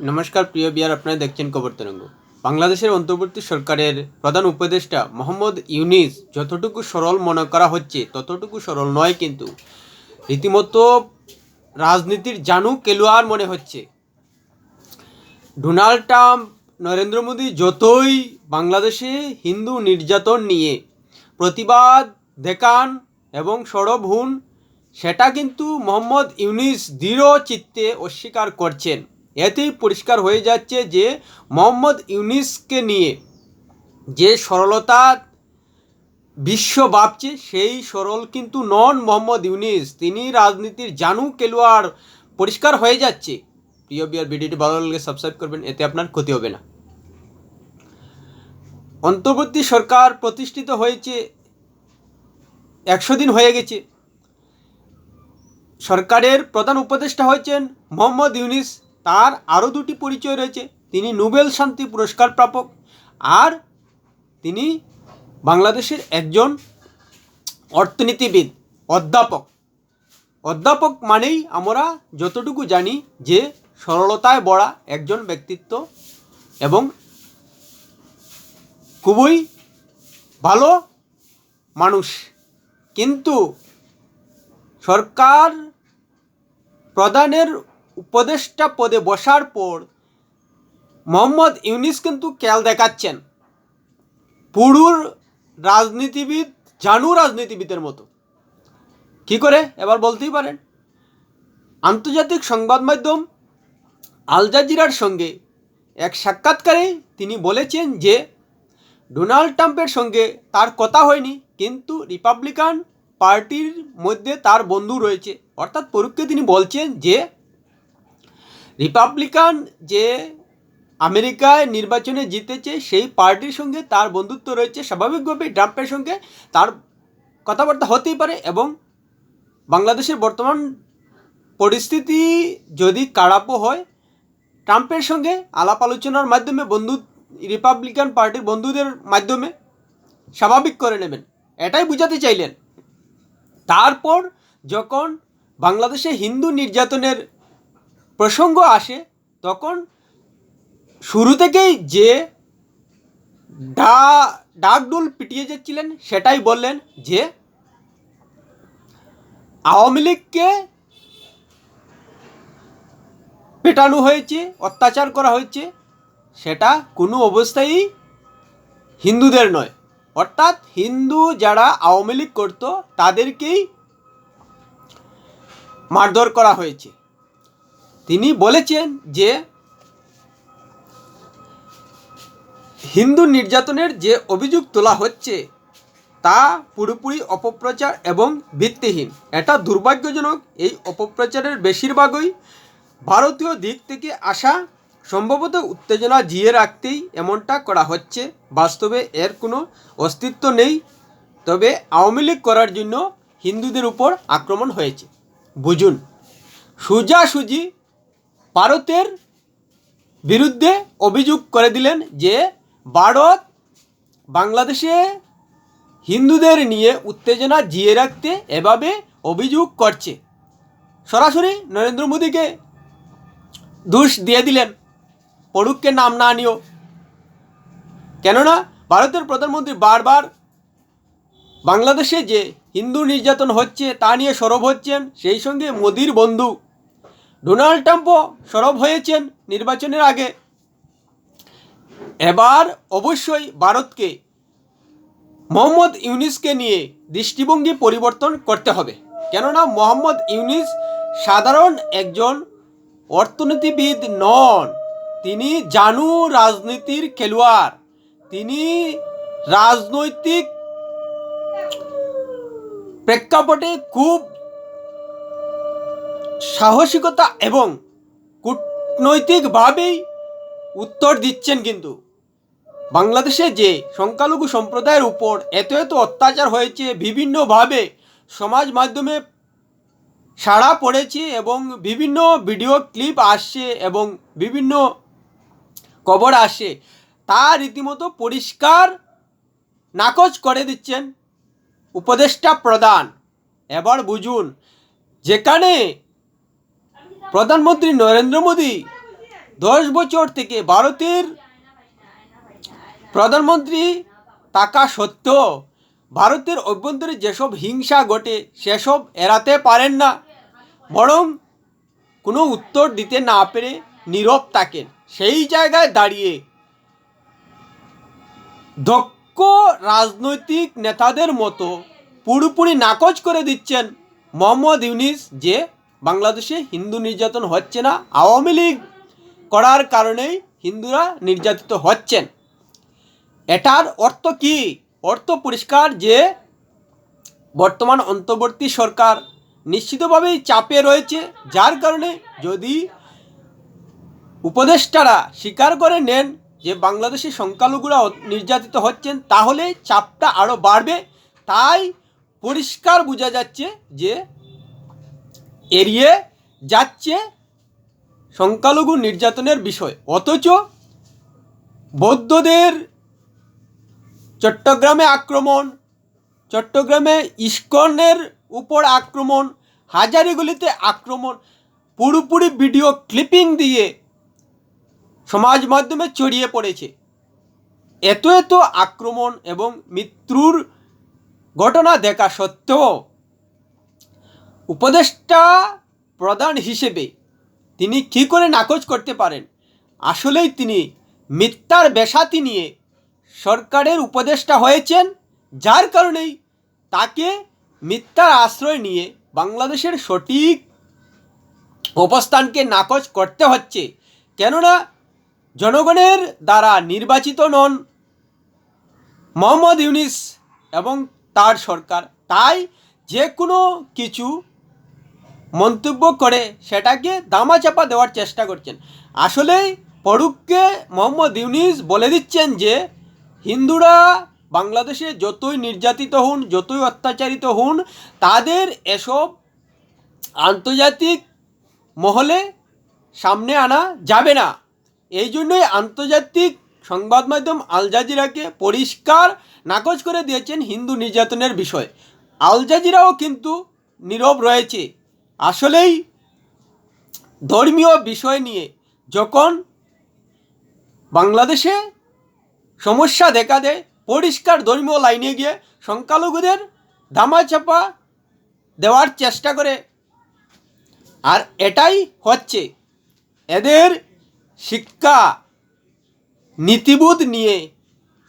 নমস্কার, প্রিয় বিয়ার, আপনারা দেখছেন খবর তরঙ্গ। বাংলাদেশের অন্তর্বর্তী সরকারের প্রধান উপদেষ্টা মোহাম্মদ ইউনিস যতটুকু সরল মনে করা হচ্ছে, ততটুকু সরল নয় কিন্তু। রীতিমতো রাজনীতির জানু কেলোয়ার মনে হচ্ছে। ডোনাল্ড ট্রাম্প, নরেন্দ্র মোদী যতই বাংলাদেশে হিন্দু নির্যাতন নিয়ে প্রতিবাদ দেখান এবং সরব হুন, সেটা কিন্তু মোহাম্মদ ইউনিস দৃঢ় চিত্তে অস্বীকার করছেন। এতেই পরিষ্কার হয়ে যাচ্ছে যে মোহাম্মদ ইউনিসকে নিয়ে যে সরলতা বিশ্ব ভাবছে, সেই সরল কিন্তু নন মোহাম্মদ ইউনিস। তিনি রাজনীতির জানু কেলোয়ার পরিষ্কার হয়ে যাচ্ছে। প্রিয় বিয়ার, ভিডিওটি ভালো লাগলে সাবস্ক্রাইব করবেন, এতে আপনার ক্ষতি হবে না। অন্তর্বর্তী সরকার প্রতিষ্ঠিত হয়েছে একশো দিন হয়ে গেছে। সরকারের প্রধান উপদেষ্টা হয়েছেন মোহাম্মদ ইউনিস। তার আরও দুটি পরিচয় রয়েছে। তিনি নোবেল শান্তি পুরস্কার প্রাপক আর তিনি বাংলাদেশের একজন অর্থনীতিবিদ, অধ্যাপক। অধ্যাপক মানেই আমরা যতটুকু জানি যে সরলতায় বড়া একজন ব্যক্তিত্ব এবং খুবই ভালো মানুষ। কিন্তু সরকার প্রধানের উপদেষ্টা পদে বসার পর মোহাম্মদ ইউনিস কিন্তু খেয়াল দেখাচ্ছেন। পুরুর রাজনীতিবিদ, জানু রাজনীতিবিদের মতো। কি করে? এবার বলতেই পারেন। আন্তর্জাতিক সংবাদ মাধ্যম আল জাজিরার সঙ্গে এক সাক্ষাৎকারে তিনি বলেছেন যে, ডোনাল্ড ট্রাম্পের সঙ্গে তার কথা হয়নি, কিন্তু রিপাবলিকান পার্টির মধ্যে তার বন্ধু রয়েছে। অর্থাৎ পরোক্ষে তিনি বলছেন যে রিপাবলিকান যে আমেরিকায় নির্বাচনে জিতেছে, সেই পার্টির সঙ্গে তার বন্ধুত্ব রয়েছে, স্বাভাবিকভাবে ট্রাম্পের সঙ্গে তার কথাবার্তা হতেই পারে এবং বাংলাদেশের বর্তমান পরিস্থিতি যদি কাড়াপো হয়, ট্রাম্পের সঙ্গে আলাপ আলোচনার মাধ্যমে বন্ধু, রিপাবলিকান পার্টির বন্ধুদের মাধ্যমে স্বাভাবিক করে নেবেন। এটাই বুঝাতে চাইলেন। তারপর যখন বাংলাদেশে হিন্দু নির্যাতনের প্রসঙ্গ আসে তখন শুরু থেকেই যে ডা, ডাকডুল পিটিয়ে যাচ্ছিলেন সেটাই বললেন যে আওয়ামী লীগকে পেটানো হয়েছে, অত্যাচার করা হয়েছে, সেটা কোনো অবস্থায় হিন্দুদের নয়। অর্থাৎ হিন্দু যারা আওয়ামী লীগ করতো, তাদেরকেই মারধর করা হয়েছে। তিনি বলেছেন যে হিন্দু নির্যাতনের যে অভিযোগ তোলা হচ্ছে, তা পুরোপুরি অপপ্রচার এবং ভিত্তিহীন। এটা দুর্ভাগ্যজনক, এই অপপ্রচারের বেশিরভাগই ভারতীয় দিক থেকে আসা, সম্ভবত উত্তেজনা জিয়ে রাখতেই এমনটা করা হচ্ছে। বাস্তবে এর কোনো অস্তিত্ব নেই, তবে আওয়ামী লীগ করার জন্য হিন্দুদের উপর আক্রমণ হয়েছে। বুঝুন সোজাসুজি ভারতের বিরুদ্ধে অভিযোগ করে দিলেন যে ভারত বাংলাদেশে হিন্দুদের নিয়ে উত্তেজনা জিয়ে রাখতে এভাবে অভিযোগ করছে। সরাসরি নরেন্দ্র মোদীকে দোষ দিয়ে দিলেন। পড়ুককে নাম না নিও কেননা ভারতের প্রধানমন্ত্রী বারবার বাংলাদেশে যে হিন্দু নির্যাতন হচ্ছে তা নিয়ে সরব হচ্ছেন, সেই সঙ্গে মোদির বন্ধু ডোনাল্ড ট্রাম্পও সরব হয়েছেন নির্বাচনের আগে। এবার অবশ্যই ভারতকে, মোহাম্মদ ইউনিসকে নিয়ে দৃষ্টিভঙ্গি পরিবর্তন করতে হবে। কেননা মোহাম্মদ ইউনিস সাধারণ একজন অর্থনীতিবিদ নন। তিনি জানু রাজনীতির খেলোয়াড়। তিনি রাজনৈতিক প্রেক্ষাপটে খুব সাহসিকতা এবং কূটনৈতিকভাবেই উত্তর দিচ্ছেন কিন্তু। বাংলাদেশে যে সংখ্যালঘু সম্প্রদায়ের উপর এত এত অত্যাচার হয়েছে, বিভিন্নভাবে সমাজ মাধ্যমে সাড়া পড়েছে এবং বিভিন্ন ভিডিও ক্লিপ আসছে এবং বিভিন্ন খবর আসে তা রীতিমতো পরিষ্কার নাকচ করে দিচ্ছেন উপদেষ্টা প্রদান এবার বুঝুন, যেখানে প্রধানমন্ত্রী নরেন্দ্র মোদী দশ বছর থেকে ভারতের প্রধানমন্ত্রী থাকা সত্ত্বেও ভারতের অভ্যন্তরে যেসব হিংসা ঘটে, সেসব এড়াতে পারেন না। বরং কোনো উত্তর দিতে না পেরে নীরব থাকেন। সেই জায়গায় দাঁড়িয়ে দক্ষ রাজনৈতিক নেতাদের মতো পুরোপুরি নাকচ করে দিচ্ছেন মোহাম্মদ ইউনিস যে বাংলাদেশে হিন্দু নির্যাতন হচ্ছে না, আওয়ামী লীগ করার কারণেই হিন্দুরা নির্যাতিত হচ্ছেন। এটার অর্থ কি? অর্থ পরিষ্কার যে বর্তমান অন্তর্বর্তী সরকার নিশ্চিতভাবেই চাপে রয়েছে, যার কারণে যদি উপদেষ্টারা স্বীকার করে নেন যে বাংলাদেশি সংখ্যালঘুরা নির্যাতিত হচ্ছেন, তাহলে চাপটা আরও বাড়বে। তাই পরিষ্কার বোঝা যাচ্ছে যে এড়িয়ে যাচ্ছে সংখ্যালঘু নির্যাতনের বিষয়। অথচ বৌদ্ধদের চট্টগ্রামে আক্রমণ, চট্টগ্রামে ইস্কনের উপর আক্রমণ, হাজারিগুলিতে আক্রমণ, পুরোপুরি ভিডিও ক্লিপিং দিয়ে সমাজ মাধ্যমে ছড়িয়ে পড়েছে। এত এত আক্রমণ এবং মৃত্যুর ঘটনা দেখা সত্ত্বেও উপদেষ্টা প্রধান হিসেবে তিনি কী করে নাকচ করতে পারেন? আসলেই তিনি মিথ্যার বেসাতি নিয়ে সরকারের উপদেষ্টা হয়েছেন, যার কারণেই তাকে মিথ্যার আশ্রয় নিয়ে বাংলাদেশের সঠিক অবস্থানকে নাকচ করতে হচ্ছে। কেননা জনগণের দ্বারা নির্বাচিত নন মোহাম্মদ ইউনিস এবং তার সরকার। তাই যে কোনো কিছু মন্তব্য করে সেটাকে দামাচাপা দেওয়ার চেষ্টা করছেন। আসলে পড়ুককে মোহাম্মদ ইউনিস বলে দিচ্ছেন যে, হিন্দুরা বাংলাদেশে যতই নির্যাতিত হন, যতই অত্যাচারিত হন, তাদের এসব আন্তর্জাতিক মহলে সামনে আনা যাবে না। এই জন্যই আন্তর্জাতিক সংবাদ মাধ্যম আল জাজিরাকে পরিষ্কার নাকচ করে দিয়েছেন হিন্দু নির্যাতনের বিষয়। আল জাজিরাও কিন্তু নীরব রয়েছে। আসলেই ধর্মীয় বিষয় নিয়ে যখন বাংলাদেশে সমস্যা দেখা দেয়, পরিষ্কার ধর্মীয় লাইনে গিয়ে সংখ্যালঘুদের ধামাচাপা দেওয়ার চেষ্টা করে, আর এটাই হচ্ছে এদের শিক্ষা নীতিবোধ নিয়ে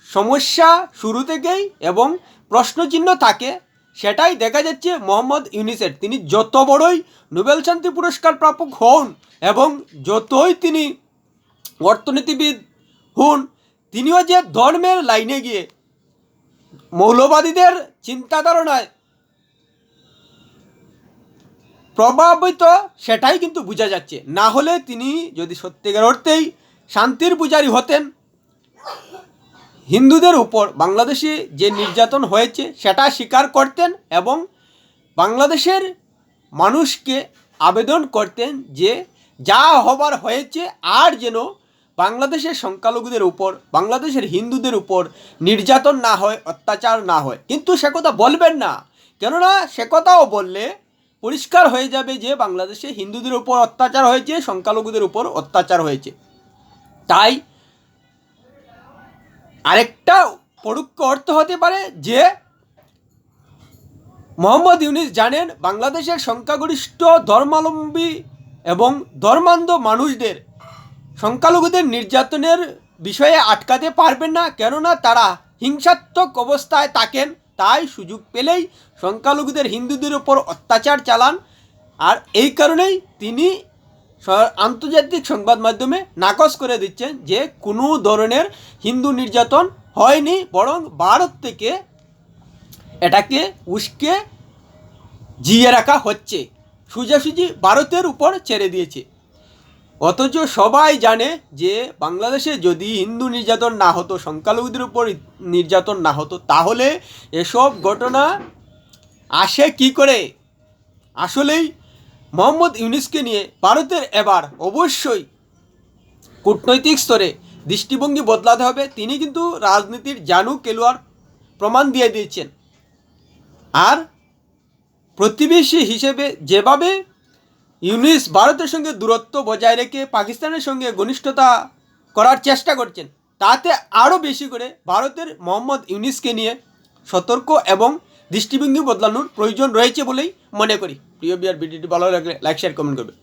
সমস্যা শুরু থেকেই এবং প্রশ্নচিহ্ন থাকে। সেটাই দেখা যাচ্ছে মোহাম্মদ ইউনিসের তিনি যত বড়ই নোবেল শান্তি পুরস্কার প্রাপক হন এবং যতই তিনি অর্থনীতিবিদ হন, তিনিও যে ধর্মের লাইনে গিয়ে মৌলবাদীদের চিন্তা ধারণায় প্রভাবিত, সেটাই কিন্তু বোঝা যাচ্ছে। না হলে তিনি যদি সত্যিকার অর্থেই শান্তির পূজারী হতেন হিন্দুদের উপর বাংলাদেশে যে নির্যাতন হয়েছে, সেটা স্বীকার করতেন এবং বাংলাদেশের মানুষকে আবেদন করতেন যে যা হবার হয়েছে আর যেন বাংলাদেশের সংখ্যালঘুদের উপর, বাংলাদেশের হিন্দুদের উপর নির্যাতন না হয়, অত্যাচার না হয়। কিন্তু সে কথা বলবেন না। কেননা সে কথাও বললে পরিষ্কার হয়ে যাবে যে বাংলাদেশে হিন্দুদের উপর অত্যাচার হয়েছে, সংখ্যালঘুদের উপর অত্যাচার হয়েছে। তাই আরেকটা পরোক্ষ অর্থ হতে পারে যে মোহাম্মদ ইউনিস জানেন বাংলাদেশের সংখ্যাগরিষ্ঠ ধর্মাবলম্বী এবং ধর্মান্ধ মানুষদের সংখ্যালঘুদের নির্যাতনের বিষয়ে আটকাতে পারবেন না, কেননা তারা হিংসাত্মক অবস্থায় থাকেন। তাই সুযোগ পেলেই সংখ্যালঘুদের হিন্দুদের উপর অত্যাচার চালান। আর এই কারণেই তিনি আন্তর্জাতিক সংবাদ মাধ্যমে নাকচ করে দিচ্ছেন যে কোনো ধরনের হিন্দু নির্যাতন হয়নি, বরং ভারত থেকে এটাকে উস্কে জিয়ে রাখা হচ্ছে। সোজাসুজি ভারতের উপর ছেড়ে দিয়েছে। অথচ সবাই জানে যে বাংলাদেশে যদি হিন্দু নির্যাতন না হতো, সংখ্যালঘুদের উপর নির্যাতন না হতো, তাহলে এসব ঘটনা আসে কি করে? আসলেই মোহাম্মদ ইউনিসকে নিয়ে ভারতের এবার অবশ্যই কূটনৈতিক স্তরে দৃষ্টিভঙ্গি বদলাতে হবে। তিনি কিন্তু রাজনীতির জানু কেলোয়ার প্রমাণ দিয়ে দিয়েছেন। আর প্রতিবেশী হিসেবে যেভাবে ইউনিস ভারতের সঙ্গে দূরত্ব বজায় রেখে পাকিস্তানের সঙ্গে ঘনিষ্ঠতা করার চেষ্টা করছেন, তাতে আরও বেশি করে ভারতের মোহাম্মদ ইউনিসকে নিয়ে সতর্ক এবং দৃষ্টিভঙ্গি বদলানোর প্রয়োজন রয়েছে বলেই মনে করি। প্রিয় বিয়ার ভিডিওটি ভালো লাগলে লাইক শেয়ার কমেন্ট করবে।